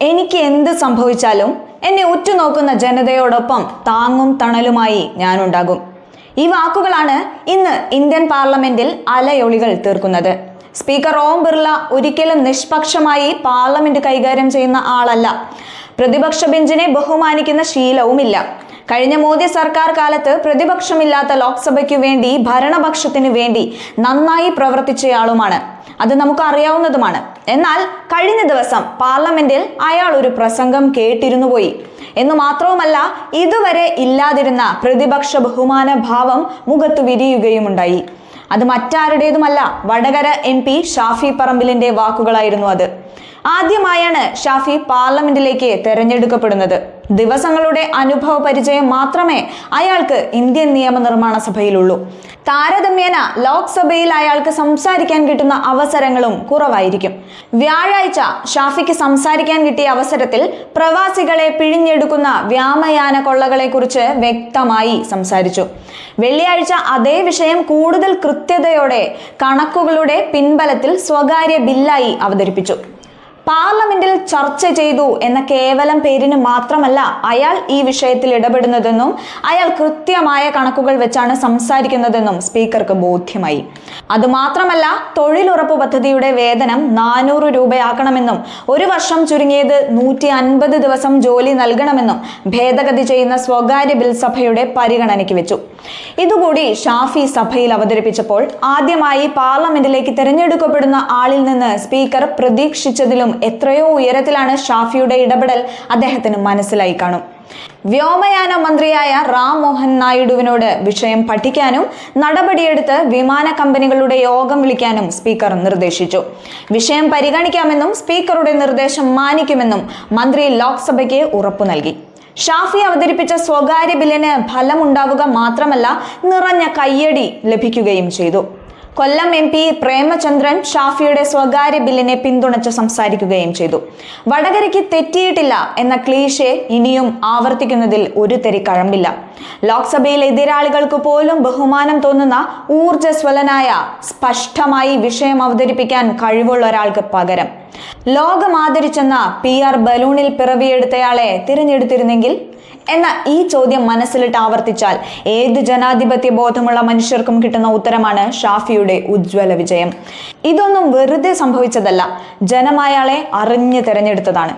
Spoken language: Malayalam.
എനിക്ക് എന്ത് സംഭവിച്ചാലും എന്നെ ഉറ്റുനോക്കുന്ന ജനതയോടൊപ്പം താങ്ങും തണലുമായി ഞാനുണ്ടാകും. ഈ വാക്കുകളാണ് ഇന്ന് ഇന്ത്യൻ പാർലമെന്റിൽ അലയൊളികൾ തീർക്കുന്നത്. സ്പീക്കർ ഓം ബിർള ഒരിക്കലും നിഷ്പക്ഷമായി പാർലമെന്റ് കൈകാര്യം ചെയ്യുന്ന ആളല്ല. പ്രതിപക്ഷ ബെഞ്ചിനെ ബഹുമാനിക്കുന്ന ശീലവുമില്ല. കഴിഞ്ഞ മോദി സർക്കാർ കാലത്ത് പ്രതിപക്ഷമില്ലാത്ത ലോക്സഭയ്ക്ക് വേണ്ടി ഭരണപക്ഷത്തിന് വേണ്ടി നന്നായി പ്രവർത്തിച്ചയാളുമാണ്. അത് നമുക്ക് അറിയാവുന്നതുമാണ് എന്നാൽ കഴിഞ്ഞ ദിവസം പാർലമെന്റിൽ അയാൾ ഒരു പ്രസംഗം കേട്ടിരുന്നു പോയി. എന്നു മാത്രവുമല്ല ഇതുവരെ ഇല്ലാതിരുന്ന പ്രതിപക്ഷ ബഹുമാന ഭാവം മുഖത്ത് വിരിയുകയുമുണ്ടായി. അത് മറ്റാരുടേതുമല്ല വടകര എം പി ഷാഫി പറമ്പിലിന്റെ വാക്കുകളായിരുന്നു അത്. ആദ്യമായാണ് ഷാഫി പാർലമെന്റിലേക്ക് തെരഞ്ഞെടുക്കപ്പെടുന്നത്. ദിവസങ്ങളുടെ അനുഭവ പരിചയം മാത്രമേ അയാൾക്ക് ഇന്ത്യൻ നിയമനിർമ്മാണ സഭയിലുള്ളൂ. താരതമ്യേന ലോക്സഭയിൽ അയാൾക്ക് സംസാരിക്കാൻ കിട്ടുന്ന അവസരങ്ങളും കുറവായിരിക്കും. വ്യാഴാഴ്ച ഷാഫിക്ക് സംസാരിക്കാൻ കിട്ടിയ അവസരത്തിൽ പ്രവാസികളെ പിഴിഞ്ഞെടുക്കുന്ന വ്യാമയാന കൊള്ളകളെക്കുറിച്ച് വ്യക്തമായി സംസാരിച്ചു. വെള്ളിയാഴ്ച അതേ വിഷയം കൂടുതൽ കൃത്യതയോടെ കണക്കുകളുടെ പിൻബലത്തിൽ സ്വകാര്യ ബില്ലായി അവതരിപ്പിച്ചു. പാർലമെന്റിൽ ചർച്ച ചെയ്തു എന്ന കേവലം പേരിന് മാത്രമല്ല അയാൾ ഈ വിഷയത്തിൽ ഇടപെടുന്നതെന്നും അയാൾ കൃത്യമായ കണക്കുകൾ വെച്ചാണ് സംസാരിക്കുന്നതെന്നും സ്പീക്കർക്ക് ബോധ്യമായി. അതുമാത്രമല്ല തൊഴിലുറപ്പ് പദ്ധതിയുടെ വേതനം നാനൂറ് രൂപയാക്കണമെന്നും ഒരു വർഷം ചുരുങ്ങിയത് നൂറ്റി അൻപത് ദിവസം ജോലി നൽകണമെന്നും ഭേദഗതി ചെയ്യുന്ന സ്വകാര്യ ബിൽ സഭയുടെ പരിഗണനയ്ക്ക് വെച്ചു. ഇതുകൂടി ഷാഫി സഭയിൽ അവതരിപ്പിച്ചപ്പോൾ ആദ്യമായി പാർലമെന്റിലേക്ക് തിരഞ്ഞെടുക്കപ്പെടുന്ന ആളിൽ നിന്ന് സ്പീക്കർ പ്രതീക്ഷിച്ചതിലും എത്രയോ ഉയരത്തിലാണ് ഷാഫിയുടെ ഇടപെടൽ അദ്ദേഹത്തിന് മനസ്സിലായി കാണും. വ്യോമയാന മന്ത്രിയായ റാം മോഹൻ നായിഡുവിനോട് വിഷയം പഠിക്കാനും നടപടിയെടുത്ത് വിമാന കമ്പനികളുടെ യോഗം വിളിക്കാനും സ്പീക്കർ നിർദ്ദേശിച്ചു. വിഷയം പരിഗണിക്കാമെന്നും സ്പീക്കറുടെ നിർദ്ദേശം മാനിക്കുമെന്നും മന്ത്രി ലോക്സഭയ്ക്ക് ഉറപ്പു നൽകി. ഷാഫി അവതരിപ്പിച്ച സ്വകാര്യ ബില്ലിന് ഫലമുണ്ടാവുക മാത്രമല്ല നിറഞ്ഞ കയ്യടി ലഭിക്കുകയും ചെയ്തു. കൊല്ലം എം പി പ്രേമചന്ദ്രൻ ഷാഫിയുടെ സ്വകാര്യ ബില്ലിനെ പിന്തുണച്ച് സംസാരിക്കുകയും ചെയ്തു. വടകരയ്ക്ക് തെറ്റിയിട്ടില്ല എന്ന ക്ലീഷെ ഇനിയും ആവർത്തിക്കുന്നതിൽ ഒരു തെരി കഴമ്പില്ല. ലോക്സഭയിൽ എതിരാളികൾക്ക് പോലും ബഹുമാനം തോന്നുന്ന ഊർജസ്വലനായ സ്പഷ്ടമായി വിഷയം അവതരിപ്പിക്കാൻ കഴിവുള്ള ഒരാൾക്ക് പകരം ലോകം ആദരിച്ചെന്ന പി ആർ ബലൂണിൽ പിറവിയെടുത്തയാളെ തിരഞ്ഞെടുത്തിരുന്നെങ്കിൽ? എന്ന ഈ ചോദ്യം മനസ്സിലിട്ട് ആവർത്തിച്ചാൽ ഏത് ജനാധിപത്യ ബോധമുള്ള മനുഷ്യർക്കും കിട്ടുന്ന ഉത്തരമാണ് ഷാഫിയുടെ ഉജ്ജ്വല വിജയം. ഇതൊന്നും വെറുതെ സംഭവിച്ചതല്ല. ജനമായാളെ അറിഞ്ഞു തിരഞ്ഞെടുത്തതാണ്.